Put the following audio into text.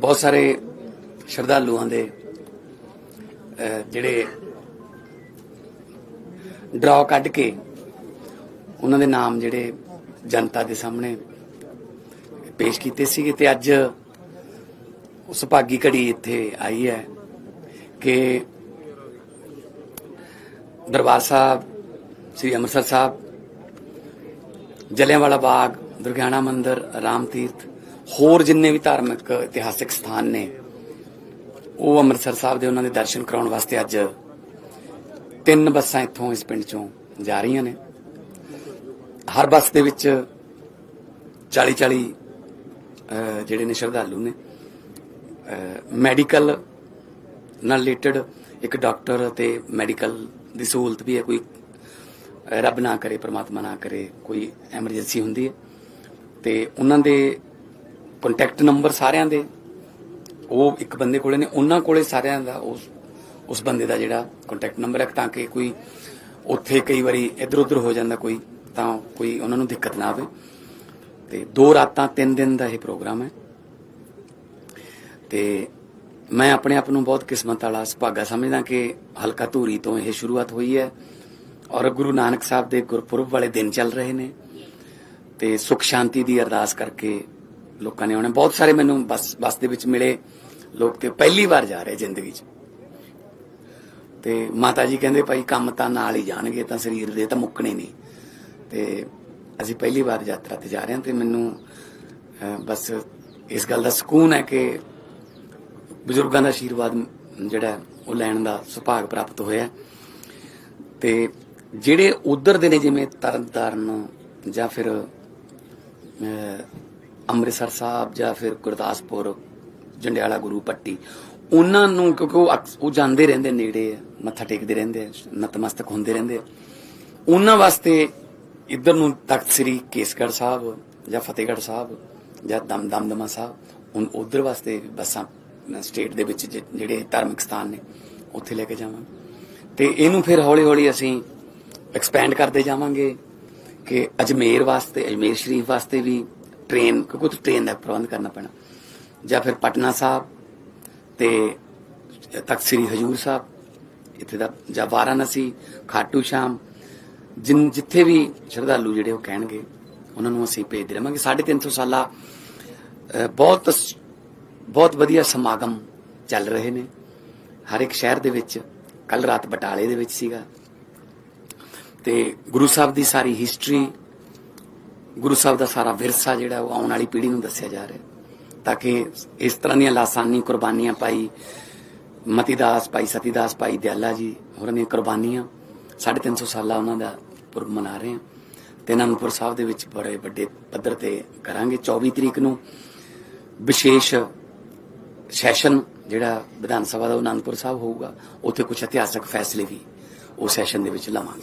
ਬਹੁਤ ਸਾਰੇ ਸ਼ਰਧਾਲੂਆਂ ਦੇ ਜਿਹੜੇ ਡਰਾ ਕੱਢ ਕੇ ਉਹਨਾਂ ਦੇ ਨਾਮ ਜਿਹੜੇ ਜਨਤਾ ਦੇ ਸਾਹਮਣੇ ਪੇਸ਼ ਕੀਤੇ ਸੀਗੇ ਤੇ ਅੱਜ ਉਸ ਭਾਗੀ ਘੜੀ ਇੱਥੇ ਆਈ ਹੈ ਕਿ ਦਰਬਾਰ ਸਾਹਿਬ, ਸ੍ਰੀ ਅੰਮ੍ਰਿਤਸਰ ਸਾਹਿਬ, ਜਲਿਆਂਵਾਲਾ ਬਾਗ, ਦੁਰਗਿਆਣਾ ਮੰਦਿਰ, ਰਾਮ ਤੀਰਥ ਹੋਰ ਜਿੰਨੇ ਵੀ ਧਾਰਮਿਕ ਇਤਿਹਾਸਿਕ ਸਥਾਨ ਨੇ, ਉਹ ਅੰਮ੍ਰਿਤਸਰ ਸਾਹਿਬ ਦੇ ਉਹਨਾਂ ਦੇ ਦਰਸ਼ਨ ਕਰਾਉਣ ਵਾਸਤੇ ਅੱਜ ਤਿੰਨ ਬੱਸਾਂ ਇੱਥੋਂ ਇਸ ਪਿੰਡ ਚੋਂ ਜਾ ਰਹੀਆਂ ਨੇ। ਹਰ ਬੱਸ ਦੇ ਵਿੱਚ 40 40 ਜਿਹੜੇ ਨੇ ਸ਼ਰਧਾਲੂ ਨੇ। ਮੈਡੀਕਲ ਨਾਲ ਰਿਲੇਟਡ ਇੱਕ ਡਾਕਟਰ ਤੇ ਮੈਡੀਕਲ ਦੀ ਸਹੂਲਤ ਵੀ ਹੈ, ਕੋਈ ਰੱਬ ਨਾ ਕਰੇ, ਪ੍ਰਮਾਤਮਾ ਨਾ ਕਰੇ, ਕੋਈ ਐਮਰਜੈਂਸੀ ਹੁੰਦੀ ਹੈ। ਤੇ ਉਹਨਾਂ ਦੇ ਕੰਟੈਕਟ ਨੰਬਰ ਸਾਰਿਆਂ ਦੇ। ਉਹ ਇੱਕ ਬੰਦੇ ਕੋਲੇ ਨੇ, ਉਹਨਾਂ ਕੋਲੇ ਸਾਰਿਆਂ ਦਾ ਉਸ ਉਸ ਬੰਦੇ ਦਾ ਜਿਹੜਾ ਕੰਟੈਕਟ ਨੰਬਰ ਹੈ, ਤਾਂ ਕਿ ਕੋਈ ਉੱਥੇ ਕਈ ਵਾਰੀ ਇੱਧਰ ਉੱਧਰ ਹੋ ਜਾਂਦਾ ਕੋਈ, ਤਾਂ ਕੋਈ ਉਹਨਾਂ ਨੂੰ ਦਿੱਕਤ ਨਾ ਆਵੇ। ਤੇ ਦੋ ਰਾਤਾਂ, ਤਿੰਨ ਦਿਨ ਦਾ ਇਹ ਪ੍ਰੋਗਰਾਮ ਹੈ। ਤੇ ਮੈਂ ਆਪਣੇ ਆਪ ਨੂੰ ਬਹੁਤ ਕਿਸਮਤ ਵਾਲਾ ਸੁਭਾਗਾ ਸਮਝਦਾ ਕਿ ਹਲਕਾ ਧੂਰੀ ਤੋਂ ਇਹ ਸ਼ੁਰੂਆਤ ਹੋਈ ਹੈ ਔਰ ਗੁਰੂ ਨਾਨਕ ਸਾਹਿਬ ਦੇ ਗੁਰਪੁਰਬ ਵਾਲੇ ਦਿਨ ਚੱਲ ਰਹੇ ਨੇ। ਤੇ ਸੁਖ ਸ਼ਾਂਤੀ ਦੀ ਅਰਦਾਸ ਕਰਕੇ ਲੋਕਾਂ ਨੇ ਆਉਣਾ। ਬਹੁਤ ਸਾਰੇ ਮੈਨੂੰ ਬੱਸ ਬੱਸ ਦੇ ਵਿੱਚ ਮਿਲੇ ਲੋਕ ਤੇ ਪਹਿਲੀ ਵਾਰ ਜਾ ਰਹੇ ਜ਼ਿੰਦਗੀ 'ਚ। ਤੇ ਮਾਤਾ ਜੀ ਕਹਿੰਦੇ ਭਾਈ ਕੰਮ ਤਾਂ ਨਾਲ ਹੀ ਜਾਣਗੇ, ਤਾਂ ਸਰੀਰ ਦੇ ਤਾਂ ਮੁੱਕਣੇ ਨਹੀਂ। ਤੇ ਅਸੀਂ ਪਹਿਲੀ ਵਾਰ ਯਾਤਰਾ ਤੇ ਜਾ ਰਹੇ ਹਾਂ ਤੇ ਮੈਨੂੰ ਬਸ ਇਸ ਗੱਲ ਦਾ ਸਕੂਨ ਹੈ ਕਿ ਬਜ਼ੁਰਗਾਂ ਦਾ ਆਸ਼ੀਰਵਾਦ ਜਿਹੜਾ ਉਹ ਲੈਣ ਦਾ ਸੁਭਾਗ ਪ੍ਰਾਪਤ ਹੋਇਆ। ਹੈ। ਤੇ ਜਿਹੜੇ ਉਧਰ ਦੇ ਨੇ ਜਿਵੇਂ ਤਰਨਤਾਰਨ ਜਾਂ ਫਿਰ ਅੰਮ੍ਰਿਤਸਰ ਸਾਹਿਬ ਜਾਂ ਫਿਰ ਗੁਰਦਾਸਪੁਰ ਜੰਡਿਆਲਾ ਗੁਰੂ ਪੱਟੀ ਉਹਨਾਂ ਨੂੰ ਕਿਉਂਕਿ ਉਹ ਅਕਸ- ਉਹ ਜਾਂਦੇ ਰਹਿੰਦੇ ਨੇੜੇ ਆ, ਮੱਥਾ ਟੇਕਦੇ ਰਹਿੰਦੇ ਆ, ਨਤਮਸਤਕ ਹੁੰਦੇ ਰਹਿੰਦੇ ਆ। ਉਹਨਾਂ ਵਾਸਤੇ ਇੱਧਰ ਨੂੰ ਤਖਤ ਸ੍ਰੀ ਕੇਸਗੜ੍ਹ ਸਾਹਿਬ ਜਾਂ ਫਤਿਹਗੜ੍ਹ ਸਾਹਿਬ ਜਾਂ ਦਮ ਦਮਦਮਾ ਸਾਹਿਬ ਉਨ ਉਧਰ ਵਾਸਤੇ ਬੱਸਾਂ ਸਟੇਟ ਦੇ ਵਿੱਚ ਜਿ- ਜਿਹੜੇ ਧਾਰਮਿਕ ਸਥਾਨ ਨੇ ਉੱਥੇ ਲੈ ਕੇ ਜਾਵਾਂਗੇ ਤੇ ਇਹਨੂੰ ਫਿਰ ਹੌਲੀ ਹੌਲੀ ਅਸੀਂ ਐਕਸਪੈਂਡ ਕਰਦੇ ਜਾਵਾਂਗੇ ਕਿ ਅਜਮੇਰ ਵਾਸਤੇ ਅਜਮੇਰ ਸ਼ਰੀਫ ਵਾਸਤੇ ਵੀ ਟ੍ਰੇਨ ਕਿਉਂਕਿ ਉੱਥੇ ਟ੍ਰੇਨ ਦਾ ਪ੍ਰਬੰਧ ਕਰਨਾ ਪੈਣਾ। ਜਾਂ ਫਿਰ ਪਟਨਾ ਸਾਹਿਬ ਤੇ ਤਖਤ ਸ੍ਰੀ ਹਜੂਰ ਸਾਹਿਬ ਇੱਥੇ ਦਾ ਜਾਂ ਵਾਰਾਣਸੀ ਖਾਟੂ ਸ਼ਾਮ ਜਿਨ ਜਿੱਥੇ ਵੀ ਸ਼ਰਧਾਲੂ ਜਿਹੜੇ ਉਹ ਕਹਿਣਗੇ ਉਹਨਾਂ ਨੂੰ ਅਸੀਂ ਭੇਜਦੇ ਰਹਾਂਗੇ 350 ਸਾਲਾ ਅਹ, ਬਹੁਤ ਬਹੁਤ ਵਧੀਆ ਸਮਾਗਮ ਚੱਲ ਰਹੇ ਨੇ। ਹਰ ਇੱਕ ਸ਼ਹਿਰ ਦੇ ਵਿੱਚ ਕੱਲ ਰਾਤ ਬਟਾਲੇ ਦੇ ਵਿੱਚ ਸੀਗਾ। ਤੇ ਗੁਰੂ ਸਾਹਿਬ ਦੀ ਸਾਰੀ ਹਿਸਟਰੀ ਗੁਰੂ ਸਾਹਿਬ ਦਾ ਸਾਰਾ ਵਿਰਸਾ ਜਿਹੜਾ ਉਹ ਆਉਣ ਵਾਲੀ ਪੀੜ੍ਹੀ ਨੂੰ ਦੱਸਿਆ ਜਾ ਰਿਹਾ ਤਾਂ ਕਿ ਇਸ ਤਰ੍ਹਾਂ ਦੀਆਂ ਲਾਸਾਨੀ ਕੁਰਬਾਨੀਆਂ ਪਾਈ, ਮਤੀਦਾਸ ਭਾਈ ਸਤੀਦਾਸ ਭਾਈ ਦਿਆਲਾ ਜੀ, ਹੋਰਾਂ ਦੀਆਂ ਕੁਰਬਾਨੀਆਂ 350 ਸਾਲਾ ਉਹਨਾਂ ਦਾ ਪੁਰਬ ਮਨਾ ਰਹੇ ਹਾਂ। ਤੇ ਅਨੰਦਪੁਰ ਸਾਹਿਬ ਦੇ ਵਿੱਚ ਬੜੇ ਵੱਡੇ ਪੱਧਰ ਤੇ ਕਰਾਂਗੇ। 24 ਤਰੀਕ ਨੂੰ ਵਿਸ਼ੇਸ਼ ਸੈਸ਼ਨ ਜਿਹੜਾ ਵਿਧਾਨ ਸਭਾ ਦਾ ਉਹ ਅਨੰਦਪੁਰ ਸਾਹਿਬ ਹੋਊਗਾ। ਉੱਥੇ ਕੁਝ ਇਤਿਹਾਸਕ ਫੈਸਲੇ ਵੀ ਉਹ ਸੈਸ਼ਨ ਦੇ ਵਿੱਚ ਲਵਾਂਗੇ।